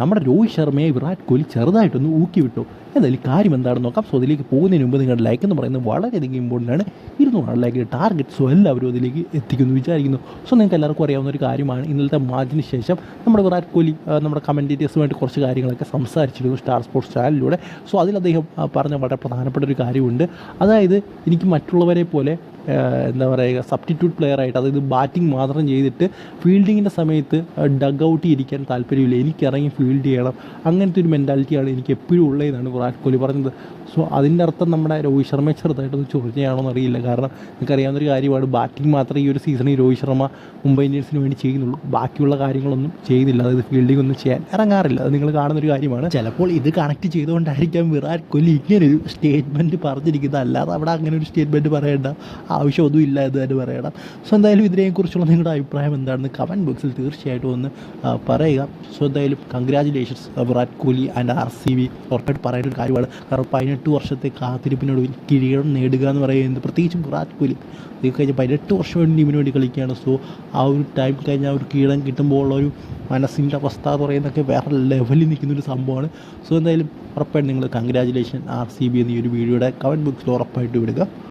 നമ്മുടെ രോഹിത് ശർമ്മയെ വിരാട് കോഹ്ലി ചെറുതായിട്ടൊന്ന് ഊക്കി വിട്ടു എന്തായാലും കാര്യം എന്താണെന്ന് നോക്കാം. സോ അതിലേക്ക് പോകുന്നതിന് മുമ്പ് നിങ്ങളുടെ ലൈക്ക് എന്ന് പറയുന്നത് വളരെയധികം ഇമ്പോർട്ടന്റ് ആണ്. ഇരുന്നൂറ് ലൈക്ക് ടാർഗറ്റ് സോ എല്ലാവരും അതിലേക്ക് എത്തിക്കുന്നു വിചാരിക്കുന്നു. സോ നിങ്ങൾക്ക് എല്ലാവർക്കും അറിയാവുന്ന ഒരു കാര്യമാണ്. ഇന്നലത്തെ മാച്ചിന് ശേഷം നമ്മുടെ വിരാട് കോഹ്ലി നമ്മുടെ കമന്റേറ്റേഴ്സുമായിട്ട് കുറച്ച് കാര്യങ്ങളൊക്കെ സംസാരിച്ചിരുന്നു സ്റ്റാർ സ്പോർട്സ് ചാനലിലൂടെ സോ അതിൽ അദ്ദേഹം പറഞ്ഞ വളരെ പ്രധാനപ്പെട്ട ഒരു കാര്യമുണ്ട്. അതായത് എനിക്ക് മറ്റുള്ളവരെ പോലെ എന്താ പറയുക സബ്സ്റ്റിറ്റ്യൂട്ട് പ്ലെയർ ആയിട്ട് അതായത് ബാറ്റിംഗ് മാത്രം ചെയ്തിട്ട് ഫീൽഡിങ്ങിന്റെ സമയത്ത് ഡഗ് ഔട്ട് ഇരിക്കാൻ താല്പര്യമില്ല. എനിക്കിറങ്ങി ഫീൽഡ് ചെയ്യണം. അങ്ങനത്തെ ഒരു മെന്റാലിറ്റിയാണ് എനിക്ക് എപ്പോഴും ഉള്ളതെന്നാണ് വിരാട് കോഹ്ലി പറഞ്ഞത്. സോ അതിന്റെ അർത്ഥം നമ്മുടെ രോഹിത് ശർമ്മയെ ചെറുതായിട്ടൊന്ന് ചൊറിഞ്ഞാണോ എന്നറിയില്ല കാരണം നിങ്ങൾക്കറിയാവുന്നൊരു കാര്യമാണ് ബാറ്റിംഗ് മാത്രമേ ഈ ഒരു സീസണിൽ രോഹിത് ശർമ്മ മുംബൈ ഇന്ത്യൻസിന് വേണ്ടി ചെയ്യുന്നുള്ളൂ. ബാക്കിയുള്ള കാര്യങ്ങളൊന്നും ചെയ്യുന്നില്ല അതായത് ഫീൽഡിംഗ് ഒന്നും ചെയ്യാൻ ഇറങ്ങാറില്ല. അത് നിങ്ങൾ കാണുന്ന ഒരു കാര്യമാണ്. ചിലപ്പോൾ ഇത് കണക്ട് ചെയ്തുകൊണ്ടായിരിക്കാം വിരാട് കോഹ്ലി ഇങ്ങനൊരു സ്റ്റേറ്റ്മെന്റ് പറഞ്ഞിരിക്കുന്നത്. അല്ലാതെ അവിടെ അങ്ങനെ ഒരു സ്റ്റേറ്റ്മെന്റ് പറയേണ്ട. ആവശ്യമൊന്നും ഇല്ല എന്ന് തന്നെ പറയണം. സോ എന്തായാലും ഇതിനെക്കുറിച്ചുള്ള നിങ്ങളുടെ അഭിപ്രായം എന്താണെന്ന് കമന്റ് ബോക്സിൽ തീർച്ചയായിട്ടും ഒന്ന് പറയുക. സോ എന്തായാലും congratulations Virat Kohli and R C B ഉറപ്പായിട്ട് പറയേണ്ട ഒരു കാര്യമാണ്. കാരണം പതിനെട്ട് വർഷത്തെ കാത്തിരിപ്പിനൊടുവിൽ കിരീടം നേടുക എന്ന് പറയുന്നത് പ്രത്യേകിച്ചും വിരാട് കോഹ്ലി. ഇത് കഴിഞ്ഞ് പതിനെട്ട് വർഷം വേണ്ടി ടീമിന് വേണ്ടി കളിക്കുകയാണ്. സോ ആ ഒരു ടൈം കഴിഞ്ഞാൽ ഒരു കിരീടം കിട്ടുമ്പോൾ ഉള്ള ഒരു മനസ്സിന്റെ അവസ്ഥ എന്ന് പറയുന്നതൊക്കെ വേറെ ലെവലിൽ നിൽക്കുന്ന ഒരു സംഭവമാണ്. സോ എന്തായാലും ഉറപ്പായിട്ടും നിങ്ങൾ കൺഗ്രാജുലേഷൻ ആർ സി ബി എന്നീ ഒരു വീഡിയോയുടെ കമന്റ് ബോക്സിൽ ഉറപ്പായിട്ട് വിടുക